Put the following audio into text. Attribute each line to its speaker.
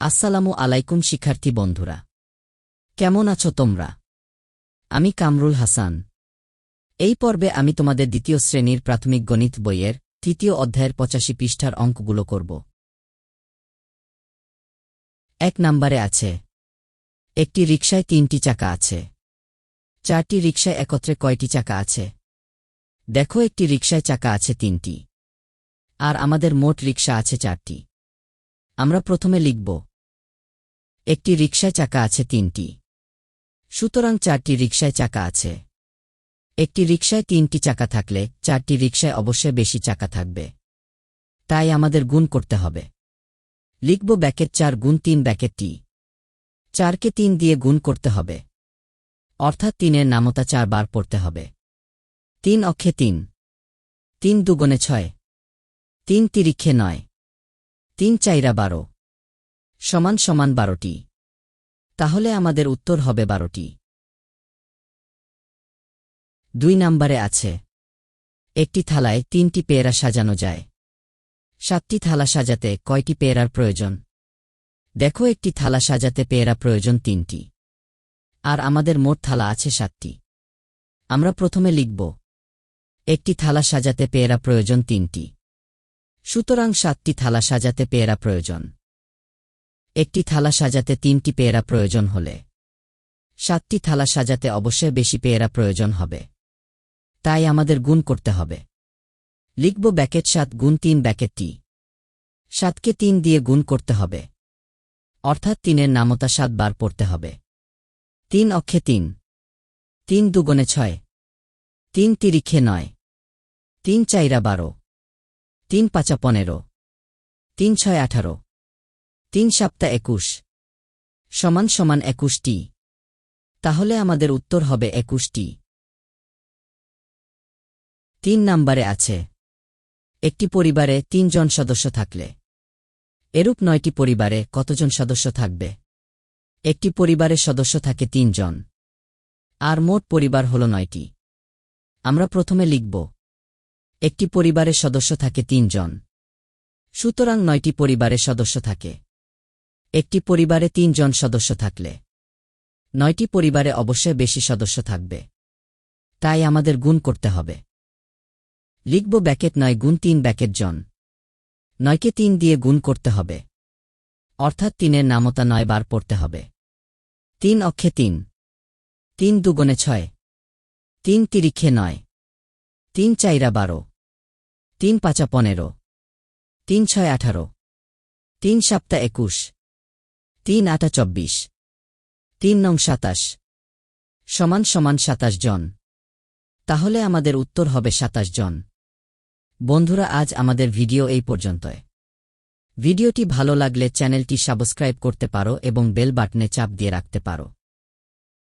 Speaker 1: আসসালামু আলাইকুম শিক্ষার্থী বন্ধুরা। কেমন আছো তোমরা? আমি কামরুল হাসান। এই পর্বে আমি তোমাদের দ্বিতীয় শ্রেণির প্রাথমিক গণিত বইয়ের তৃতীয় অধ্যায়ের পঁচাশি পৃষ্ঠার অঙ্কগুলো করব। এক নম্বরে আছে, একটি রিকশায় তিনটি চাকা আছে। চারটি রিকশায় একত্রে কয়টি চাকা আছে? দেখো একটি রিকশায় চাকা আছে তিনটি। আর আমাদের মোট রিকশা আছে চারটি। আমরা প্রথমে লিখব একটি রিকশায় চাকা আছে তিনটি। সুতরাং চারটি রিকশায় চাকা আছে। একটি রিকশায় তিনটি চাকা থাকলে চারটি রিকশায় অবশ্যই বেশি চাকা থাকবে। তাই আমাদের গুণ করতে হবে। লিখব ব্যাকেট চার গুণ তিন ব্যাকেট টি। চারকে তিন দিয়ে গুণ করতে হবে। অর্থাৎ তিনের নামতা চার বার পড়তে হবে। তিন অক্ষে তিন। তিন দুগুণে ছয়। তিন তিরিক্ষে নয়। তিন চাইরা বারো। সমান সমান বারোটি। তাহলে আমাদের উত্তর হবে বারোটি। দুই নম্বরে আছে। একটি থালায় তিনটি পেয়ারা সাজানো যায়। সাতটি থালা সাজাতে কয়টি পেয়ারার প্রয়োজন? দেখো একটি থালা সাজাতে পেয়ারা প্রয়োজন তিনটি। আর আমাদের মোট থালা আছে সাতটি। আমরা প্রথমে লিখব, একটি থালা সাজাতে পেয়ারা প্রয়োজন তিনটি। সুতরাং সাতটি থালা সাজাতে পেয়ারা প্রয়োজন। একটি থালা সাজাতে তিনটি পেয়ারা প্রয়োজন হলে। সাতটি থালা সাজাতে অবশ্যই বেশি পেয়ারা প্রয়োজন হবে। তাই আমাদের গুণ করতে হবে। লিখব ব্যাকেট সাত গুণ তিন ব্যাকেটটি সাতকে তিন দিয়ে গুণ করতে হবে। অর্থাৎ তিনের নামতা সাত বার পড়তে হবে। তিন অক্ষে তিন। তিন দুগুণে ছয়। তিন তিরিক্ষে নয়। তিন চাইরা বারো। তিন পাঁচা পনেরো। তিন ছয় আঠারো। তিন সাপ্তা একুশ। সমান সমান একুশটি। তাহলে আমাদের উত্তর হবে একুশটি। তিন নাম্বারে আছে। একটি পরিবারে তিনজন সদস্য থাকলে। এরূপ নয়টি পরিবারে কতজন সদস্য থাকবে? একটি পরিবারের সদস্য থাকে তিনজন। আর মোট পরিবার হল নয়টি। আমরা প্রথমে লিখব। একটি পরিবারের সদস্য থাকে তিনজন। সুতরাং নয়টি পরিবারের সদস্য থাকে। একটি পরিবারে তিনজন সদস্য থাকলে। নয়টি পরিবারে অবশ্যই বেশি সদস্য থাকবে। তাই আমাদের গুণ করতে হবে। লিখব ব্যাকেট নয় গুণ তিন ব্যাকেট জন। নয়কে তিন দিয়ে গুণ করতে হবে। অর্থাৎ তিনের নামতা নয় বার পড়তে হবে। তিন অক্ষে তিন। তিন দুগুণে ছয়। তিন তিরিক্ষে নয়। তিন চাইরা বারো। তিন পাঁচা পনেরো। তিন ছয় আঠারো। তিন সাপ্তা একুশ। তিন আটা চব্বিশ। তিন নং সাতাশ। সমান সমান সাতাশ জন। তাহলে আমাদের উত্তর হবে সাতাশ জন। বন্ধুরা, আজ আমাদের ভিডিও এই পর্যন্তয় ভিডিওটি ভালো লাগলে চ্যানেলটি সাবস্ক্রাইব করতে পারো এবং বেল বাটনে চাপ দিয়ে রাখতে পারো।